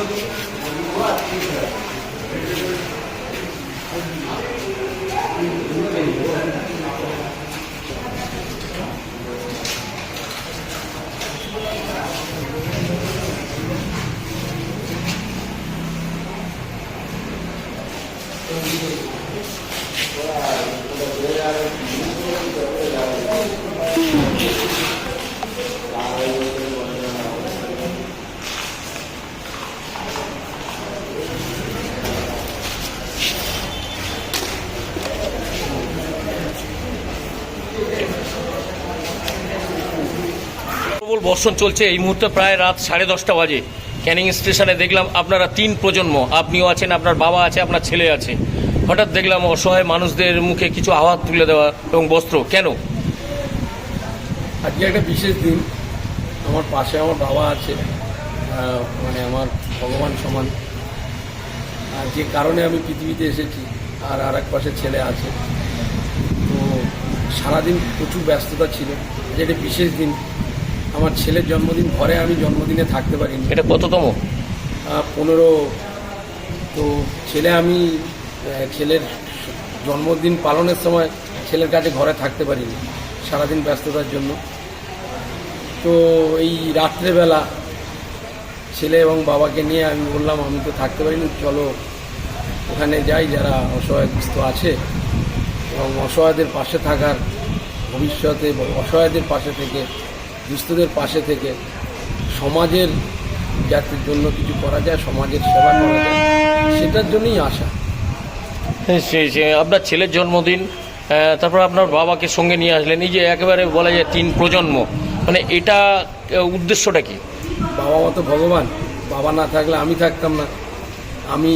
兄弟，过来，这个别人。প্রবল বর্ষণ চলছে। এই মুহূর্তে প্রায় রাত সাড়ে দশটা বাজে। ক্যানিং স্টেশনে দেখলাম আপনারা তিন প্রজন্ম। আপনিও আছেন, আপনার বাবা আছে, আপনার ছেলে আছে। হঠাৎ দেখলাম অসহায় মানুষদের মুখে কিছু আওয়াজ তুলে দেওয়া এবং বস্ত্র। কেন? আজকে একটা বিশেষ দিন। আমার পাশে আমার বাবা আছে। মানে আমার ভগবান সমান। আর যে কারণে আমি পৃথিবীতে এসেছি, আর আর এক পাশে ছেলে আছে। তো সারাদিন প্রচুর ব্যস্ততা ছিল। যে একটা বিশেষ দিন। আমার ছেলের জন্মদিন ঘরে আমি জন্মদিনে থাকতে পারিনি। এটা কততম? পনেরো। তো ছেলে আমি ছেলের জন্মদিন পালনের সময় ছেলের কাছে ঘরে থাকতে পারিনি সারাদিন ব্যস্ততার জন্য। তো এই রাত্রেবেলা ছেলে এবং বাবাকে নিয়ে আমি বললাম আমি তো থাকতে পারিনি চলো ওখানে যাই যারা অসহায়গ্রস্ত আছে এবং অসহায়দের পাশে থাকার ভবিষ্যতে অসহায়দের পাশে থেকে দুস্থদের পাশে থেকে সমাজের জাতির জন্য কিছু করা যায় সমাজের সেবা করা যায় সেটার জন্যই আশা হ্যাঁ, আপনার ছেলের জন্মদিন তারপর আপনার বাবাকে সঙ্গে নিয়ে আসলেন এই যে একেবারে বলা যায় তিন প্রজন্ম মানে এটা উদ্দেশ্যটা কি? বাবা মতো ভগবান বাবা না থাকলে আমি থাকতাম না। আমি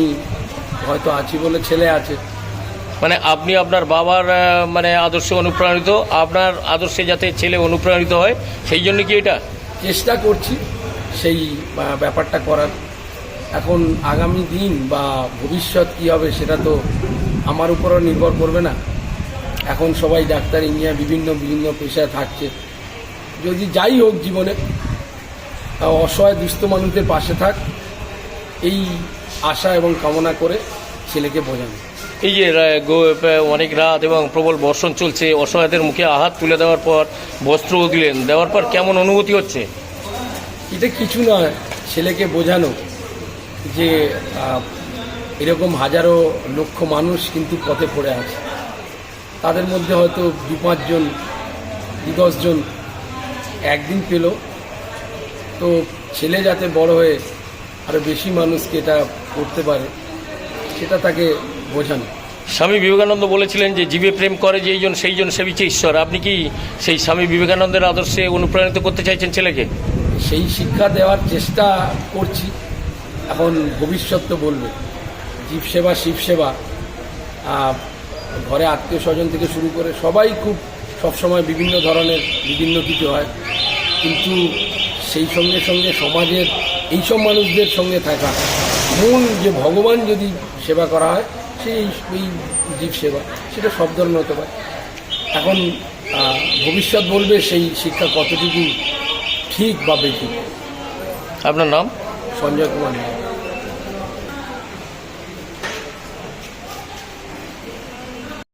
হয়তো আছি বলে ছেলে আছে। মানে আপনি আপনার বাবার মানে আদর্শে অনুপ্রাণিত, আপনার আদর্শে যাতে ছেলে অনুপ্রাণিত হয়, সেই জন্য কি এটা? চেষ্টা করছি সেই ব্যাপারটা করার। এখন আগামী দিন বা ভবিষ্যৎ কী হবে সেটা তো আমার উপরও নির্ভর করবে না। এখন সবাই ডাক্তার, ইঞ্জিনিয়ার, বিভিন্ন বিভিন্ন পেশায় থাকছে। যদি যাই হোক জীবনে অসহায়, দুস্থ মানুষদের পাশে থাক, এই আশা এবং কামনা করে ছেলেকে বোঝানো। এই যে অনেক রাত এবং প্রবল বর্ষণ চলছে, অসহায়দের মুখে আহাত তুলে দেওয়ার পর, বস্ত্র দিলেন দেওয়ার পর কেমন অনুভূতি হচ্ছে? এটা কিছু নয়, ছেলেকে বোঝানো যে এরকম হাজারো লক্ষ মানুষ কিন্তু পথে পড়ে আছে। তাদের মধ্যে হয়তো দু পাঁচজন, দু দশজন একদিন পেল। তো ছেলে যাতে বড় হয়ে আরও বেশি মানুষকে এটা করতে পারে, সেটা তাকে বোঝানো। স্বামী বিবেকানন্দ বলেছিলেন যে জীবে প্রেম করে যেইজন সেইজন সেবিছে ঈশ্বর। আপনি কি সেই স্বামী বিবেকানন্দের আদর্শে অনুপ্রাণিত করতে চাইছেন ছেলেকে? সেই শিক্ষা দেওয়ার চেষ্টা করছি। এখন ভবিষ্যৎ তো বলবে। জীব সেবা শিব সেবা ঘরে আত্মীয় স্বজন থেকে শুরু করে সবাই খুব সবসময় বিভিন্ন ধরনের বিভিন্ন কিছু হয়। কিন্তু সেই সঙ্গে সঙ্গে সমাজের এইসব মানুষদের সঙ্গে থাকা। মূল যে ভগবান যদি সেবা করা হয় সেই এই জীব সেবা সেটা সব ধরনের হতে পারে। এখন ভবিষ্যৎ বলবে সেই শিক্ষা কতটুকু ঠিক বা বেঠিক। আপনার নাম? সঞ্জয় কুমার